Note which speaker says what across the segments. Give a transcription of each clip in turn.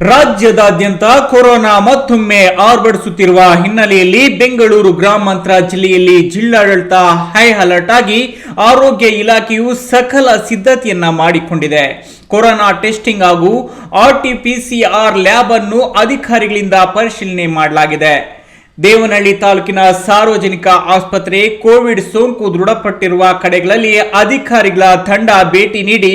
Speaker 1: ರಾಜ್ಯದಾದ್ಯಂತ ಕೊರೋನಾ ಮತ್ತೊಮ್ಮೆ ಆರ್ಭಡಿಸುತ್ತಿರುವ ಹಿನ್ನೆಲೆಯಲ್ಲಿ ಬೆಂಗಳೂರು ಗ್ರಾಮಾಂತರ ಜಿಲ್ಲೆಯಲ್ಲಿ ಜಿಲ್ಲಾಡಳಿತ ಹೈ ಅಲರ್ಟ್ ಆಗಿ ಆರೋಗ್ಯ ಇಲಾಖೆಯು ಸಕಲ ಸಿದ್ಧತೆಯನ್ನ ಮಾಡಿಕೊಂಡಿದೆ. ಕೊರೋನಾ ಟೆಸ್ಟಿಂಗ್ ಹಾಗೂ ಆರ್ಟಿಪಿಸಿಆರ್ ಲ್ಯಾಬ್ ಅನ್ನು ಅಧಿಕಾರಿಗಳಿಂದ ಪರಿಶೀಲನೆ ಮಾಡಲಾಗಿದೆ. ದೇವನಹಳ್ಳಿ ತಾಲೂಕಿನ ಸಾರ್ವಜನಿಕ ಆಸ್ಪತ್ರೆ ಕೋವಿಡ್ ಸೋಂಕು ದೃಢಪಟ್ಟಿರುವ ಕಡೆಗಳಲ್ಲಿ ಅಧಿಕಾರಿಗಳ ತಂಡ ಭೇಟಿ ನೀಡಿ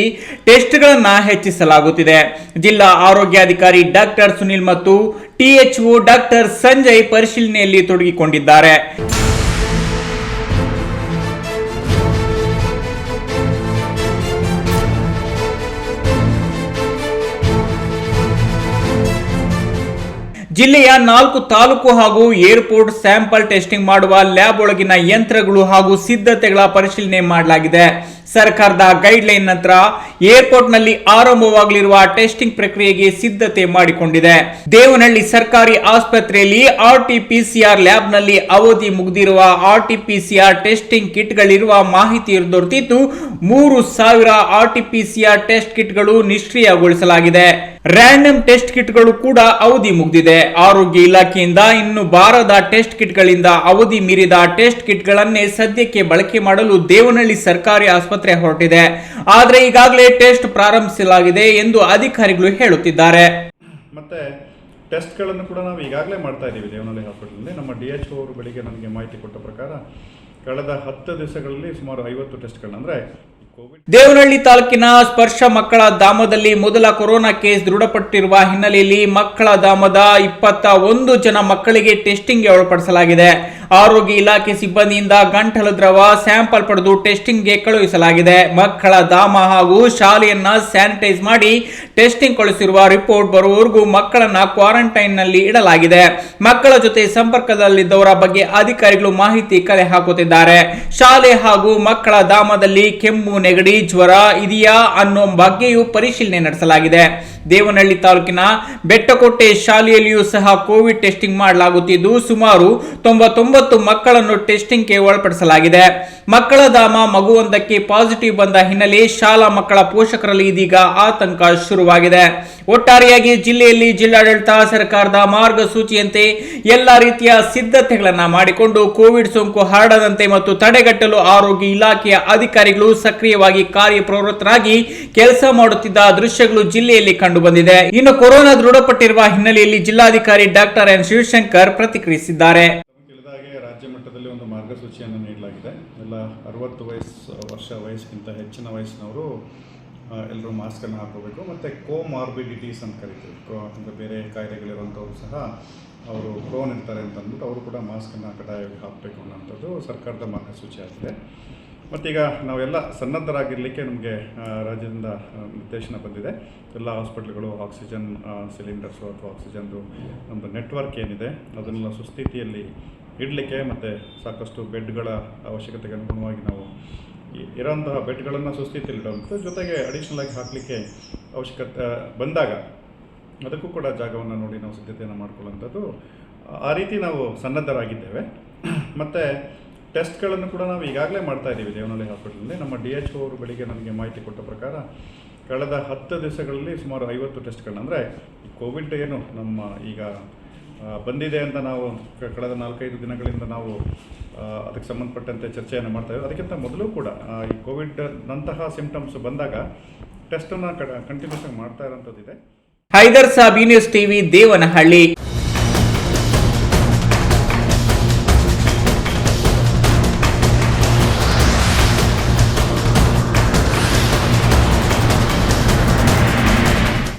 Speaker 1: ಟೆಸ್ಟ್ಗಳನ್ನು ಹೆಚ್ಚಿಸಲಾಗುತ್ತಿದೆ. ಜಿಲ್ಲಾ ಆರೋಗ್ಯಾಧಿಕಾರಿ ಡಾಕ್ಟರ್ ಸುನಿಲ್ ಮತ್ತು ಟಿಎಚ್ಒ ಡಾಕ್ಟರ್ ಸಂಜಯ್ ಪರಿಶೀಲನೆಯಲ್ಲಿ ತೊಡಗಿಕೊಂಡಿದ್ದಾರೆ. ಜಿಲ್ಲೆಯ ನಾಲ್ಕು ತಾಲೂಕು ಹಾಗೂ ಏರ್ಪೋರ್ಟ್ ಸ್ಯಾಂಪಲ್ ಟೆಸ್ಟಿಂಗ್ ಮಾಡುವ ಲ್ಯಾಬ್ ಒಳಗಿನ ಯಂತ್ರಗಳು ಹಾಗೂ ಸಿದ್ಧತೆಗಳ ಪರಿಶೀಲನೆ ಮಾಡಲಾಗಿದೆ. ಸರ್ಕಾರದ ಗೈಡ್ಲೈನ್ ನಂತರ ಏರ್ಪೋರ್ಟ್ನಲ್ಲಿ ಆರಂಭವಾಗಲಿರುವ ಟೆಸ್ಟಿಂಗ್ ಪ್ರಕ್ರಿಯೆಗೆ ಸಿದ್ಧತೆ ಮಾಡಿಕೊಂಡಿದೆ. ದೇವನಹಳ್ಳಿ ಸರ್ಕಾರಿ ಆಸ್ಪತ್ರೆಯಲ್ಲಿ ಆರ್ಟಿಪಿಸಿಆರ್ ಲ್ಯಾಬ್ನಲ್ಲಿ ಅವಧಿ ಮುಗಿದಿರುವ ಆರ್ಟಿಪಿಸಿಆರ್ ಟೆಸ್ಟಿಂಗ್ ಕಿಟ್ಗಳಿರುವ ಮಾಹಿತಿ ದೊರೆತಿದ್ದು, ಮೂರು ಸಾವಿರ ಆರ್ಟಿಪಿಸಿಆರ್ ಟೆಸ್ಟ್ ಕಿಟ್ಗಳು ನಿಷ್ಕ್ರಿಯಗೊಳಿಸಲಾಗಿದೆ. ರ್ಯಾಂಡಮ್ ಟೆಸ್ಟ್ ಕಿಟ್ಗಳು ಕೂಡ ಅವಧಿ ಮುಗಿದಿದೆ. ಆರೋಗ್ಯ ಇಲಾಖೆಯಿಂದ ಇನ್ನು ಬಾರದ ಟೆಸ್ಟ್ ಕಿಟ್ಗಳಿಂದ ಅವಧಿ ಮೀರಿದ ಟೆಸ್ಟ್ ಕಿಟ್ಗಳನ್ನೇ ಸದ್ಯಕ್ಕೆ ಬಳಕೆ ಮಾಡಲು ದೇವನಹಳ್ಳಿ ಸರ್ಕಾರಿ ಆಸ್ಪತ್ರೆ ಹೊರಟಿದೆ. ಆದರೆ ಈಗಾಗಲೇ ಟೆಸ್ಟ್ ಪ್ರಾರಂಭಿಸಲಾಗಿದೆ ಎಂದು ಅಧಿಕಾರಿಗಳು ಹೇಳುತ್ತಿದ್ದಾರೆ.
Speaker 2: ಮತ್ತೆ ಟೆಸ್ಟ್ಗಳನ್ನು ಕೂಡ ನಾವು ಈಗಾಗಲೇ ಮಾಡ್ತಾ ಇದ್ದೀವಿ ದೇವನಹಳ್ಳಿ ಹಾಸ್ಪಿಟಲಲ್ಲಿ ನಮ್ಮ ಡಿ ಎಚ್ ಅವರು ಬೆಳಿಗ್ಗೆ ನನಗೆ ಮಾಹಿತಿ ಕೊಟ್ಟ ಪ್ರಕಾರ, ಕಳೆದ ಹತ್ತು ದಿವಸಗಳಲ್ಲಿ ಸುಮಾರು ಐವತ್ತು ಟೆಸ್ಟ್ಗಳನ್ನ ಅಂದರೆ
Speaker 1: ದೇವನಹಳ್ಳಿ ತಾಲೂಕಿನ ಸ್ಪರ್ಶ ಮಕ್ಕಳ ಧಾಮದಲ್ಲಿ ಮೊದಲ ಕೊರೋನಾ ಕೇಸ್ ದೃಢಪಟ್ಟಿರುವ ಹಿನ್ನೆಲೆಯಲ್ಲಿ ಮಕ್ಕಳ ಧಾಮದ ಇಪ್ಪತ್ತ ಒಂದು ಜನ ಮಕ್ಕಳಿಗೆ ಟೆಸ್ಟಿಂಗ್ಗೆ ಒಳಪಡಿಸಲಾಗಿದೆ. ಆರೋಗ್ಯ ಇಲಾಖೆ ಸಿಬ್ಬಂದಿಯಿಂದ ಗಂಟಲು ದ್ರವ ಸ್ಯಾಂಪಲ್ ಪಡೆದು ಟೆಸ್ಟಿಂಗ್ಗೆ ಕಳುಹಿಸಲಾಗಿದೆ. ಮಕ್ಕಳ ಧಾಮ ಹಾಗೂ ಶಾಲೆಯನ್ನ ಸ್ಯಾನಿಟೈಸ್ ಮಾಡಿ ಟೆಸ್ಟಿಂಗ್ ಕಳುಹಿಸಿರುವ ರಿಪೋರ್ಟ್ ಬರುವವರೆಗೂ ಮಕ್ಕಳನ್ನ ಕ್ವಾರಂಟೈನ್ನಲ್ಲಿ ಇಡಲಾಗಿದೆ. ಮಕ್ಕಳ ಜೊತೆ ಸಂಪರ್ಕದಲ್ಲಿದ್ದವರ ಬಗ್ಗೆ ಅಧಿಕಾರಿಗಳು ಮಾಹಿತಿ ಕಲೆ ಹಾಕುತ್ತಿದ್ದಾರೆ. ಶಾಲೆ ಹಾಗೂ ಮಕ್ಕಳ ಧಾಮದಲ್ಲಿ ಕೆಮ್ಮು, ನೆಗಡಿ, ಜ್ವರ ಇದೆಯಾ ಅನ್ನೋ ಬಗ್ಗೆಯೂ ಪರಿಶೀಲನೆ ನಡೆಸಲಾಗಿದೆ. ದೇವನಹಳ್ಳಿ ತಾಲೂಕಿನ ಬೆಟ್ಟಕೋಟೆ ಶಾಲೆಯಲ್ಲಿಯೂ ಸಹ ಕೋವಿಡ್ ಟೆಸ್ಟಿಂಗ್ ಮಾಡಲಾಗುತ್ತಿದ್ದು, ಸುಮಾರು ತೊಂಬತ್ತೊಂಬತ್ತು ಮಕ್ಕಳನ್ನು ಟೆಸ್ಟಿಂಗ್ಗೆ ಒಳಪಡಿಸಲಾಗಿದೆ. ಮಕ್ಕಳ ಧಾಮ ಮಗುವೊಂದಕ್ಕೆ ಪಾಸಿಟಿವ್ ಬಂದ ಹಿನ್ನೆಲೆ ಶಾಲಾ ಮಕ್ಕಳ ಪೋಷಕರಲ್ಲಿ ಇದೀಗ ಆತಂಕ ಶುರುವಾಗಿದೆ. ಒಟ್ಟಾರೆಯಾಗಿ ಜಿಲ್ಲೆಯಲ್ಲಿ ಜಿಲ್ಲಾಡಳಿತ ಸರ್ಕಾರದ ಮಾರ್ಗಸೂಚಿಯಂತೆ ಎಲ್ಲ ರೀತಿಯ ಸಿದ್ಧತೆಗಳನ್ನು ಮಾಡಿಕೊಂಡು ಕೋವಿಡ್ ಸೋಂಕು ಹರಡದಂತೆ ಮತ್ತು ತಡೆಗಟ್ಟಲು ಆರೋಗ್ಯ ಇಲಾಖೆಯ ಅಧಿಕಾರಿಗಳು ಸಕ್ರಿಯವಾಗಿ ಕಾರ್ಯಪ್ರವೃತ್ತರಾಗಿ ಕೆಲಸ ಮಾಡುತ್ತಿದ್ದ ದೃಶ್ಯಗಳು ಜಿಲ್ಲೆಯಲ್ಲಿ ಕಂಡುಬಂದಿದೆ ಇನ್ನು ಕೊರೋನಾ ದೃಢಪಟ್ಟಿರುವ ಹಿನ್ನೆಲೆಯಲ್ಲಿ ಜಿಲ್ಲಾಧಿಕಾರಿ ಡಾಕ್ಟರ್ ಎನ್ ಶಿವಶಂಕರ್ ಪ್ರತಿಕ್ರಿಯಿಸಿದ್ದಾರೆ.
Speaker 2: ರಾಜ್ಯ ಮಟ್ಟದಲ್ಲಿ ಒಂದು ಮಾರ್ಗಸೂಚಿಯನ್ನು ನೀಡಲಾಗಿದೆ. ಎಲ್ಲ ಅರವತ್ತು ವಯಸ್ಸು, ವರ್ಷ ವಯಸ್ಸಿಗಿಂತ ಹೆಚ್ಚಿನ ವಯಸ್ಸಿನವರು ಎಲ್ಲರೂ ಮಾಸ್ಕನ್ನು ಹಾಕೋಬೇಕು ಮತ್ತು ಕೋಮಾರ್ಬಿಡಿಟೀಸ್ ಅಂತ ಕರಿತೀವಿ. ಕೋ ಅಂದರೆ ಬೇರೆ ಕಾಯಿಲೆಗಳಿರುವಂಥವ್ರು ಸಹ ಅವರು ಕ್ರೋನ್ ಇರ್ತಾರೆ ಅಂತ ಅಂದ್ಬಿಟ್ಟು ಅವರು ಕೂಡ ಮಾಸ್ಕನ್ನು ಕಡ್ಡಾಯವಾಗಿ ಹಾಕಬೇಕು ಅನ್ನೋಂಥದ್ದು ಸರ್ಕಾರದ ಮಾರ್ಗಸೂಚಿ ಆಗಿದೆ ಮತ್ತೀಗ ನಾವೆಲ್ಲ ಸನ್ನದ್ಧರಾಗಿರಲಿಕ್ಕೆ ನಮಗೆ ರಾಜ್ಯದಿಂದ ನಿರ್ದೇಶನ ಬಂದಿದೆ. ಎಲ್ಲ ಹಾಸ್ಪಿಟ್ಲ್ಗಳು, ಆಕ್ಸಿಜನ್ ಸಿಲಿಂಡರ್ಸು ಅಥವಾ ಆಕ್ಸಿಜನ್ದು ಒಂದು ನೆಟ್ವರ್ಕ್ ಏನಿದೆ, ಅದನ್ನೆಲ್ಲ ಸುಸ್ಥಿತಿಯಲ್ಲಿ ಇಡಲಿಕ್ಕೆ ಮತ್ತು ಸಾಕಷ್ಟು ಬೆಡ್ಗಳ ಅವಶ್ಯಕತೆಗೆ ಅನುಗುಣವಾಗಿ ನಾವು ಇರೋಂತಹ ಬೆಡ್ಗಳನ್ನು ಸುಸ್ಥಿತಿಯಲ್ಲಿ ಇಡುವಂಥ ಜೊತೆಗೆ ಅಡಿಷ್ನಲ್ ಆಗಿ ಹಾಕಲಿಕ್ಕೆ ಅವಶ್ಯಕತೆ ಬಂದಾಗ ಅದಕ್ಕೂ ಕೂಡ ಜಾಗವನ್ನು ನೋಡಿ ನಾವು ಸಿದ್ಧತೆಯನ್ನು ಮಾಡ್ಕೊಳ್ಳೋಂಥದ್ದು ಆ ರೀತಿ ನಾವು ಸನ್ನದ್ಧರಾಗಿದ್ದೇವೆ. ಮತ್ತು ಟೆಸ್ಟ್ಗಳನ್ನು ಕೂಡ ನಾವು ಈಗಾಗಲೇ ಮಾಡ್ತಾ ಇದ್ದೀವಿ ದೇವನಹಳ್ಳಿ ಹಾಸ್ಪಿಟಲಲ್ಲಿ ನಮ್ಮ ಡಿ ಎಚ್ ಅವರು ಬೆಳಿಗ್ಗೆ ನನಗೆ ಮಾಹಿತಿ ಕೊಟ್ಟ ಪ್ರಕಾರ ಕಳೆದ ಹತ್ತು ದಿವಸಗಳಲ್ಲಿ ಸುಮಾರು ಐವತ್ತು ಟೆಸ್ಟ್ಗಳನ್ನ, ಅಂದರೆ ಕೋವಿಡ್ ಏನು ನಮ್ಮ ಈಗ ಬಂದಿದೆ ಅಂತ ನಾವು ಕಳೆದ ನಾಲ್ಕೈದು ದಿನಗಳಿಂದ ನಾವು ಅದಕ್ಕೆ ಸಂಬಂಧಪಟ್ಟಂತೆ ಚರ್ಚೆಯನ್ನು ಮಾಡ್ತಾ ಇದ್ದೀವಿ ಅದಕ್ಕಿಂತ ಮೊದಲು ಕೂಡ ಈ ಕೋವಿಡ್ ನಂತಹ ಸಿಂಪ್ಟಮ್ಸ್ ಬಂದಾಗ ಟೆಸ್ಟನ್ನು ಕಂಟಿನ್ಯೂಸ್ ಆಗಿ ಮಾಡ್ತಾ ಇರೋಂಥದ್ದಿದೆ.
Speaker 1: Hyder Sab news TV Devanahalli.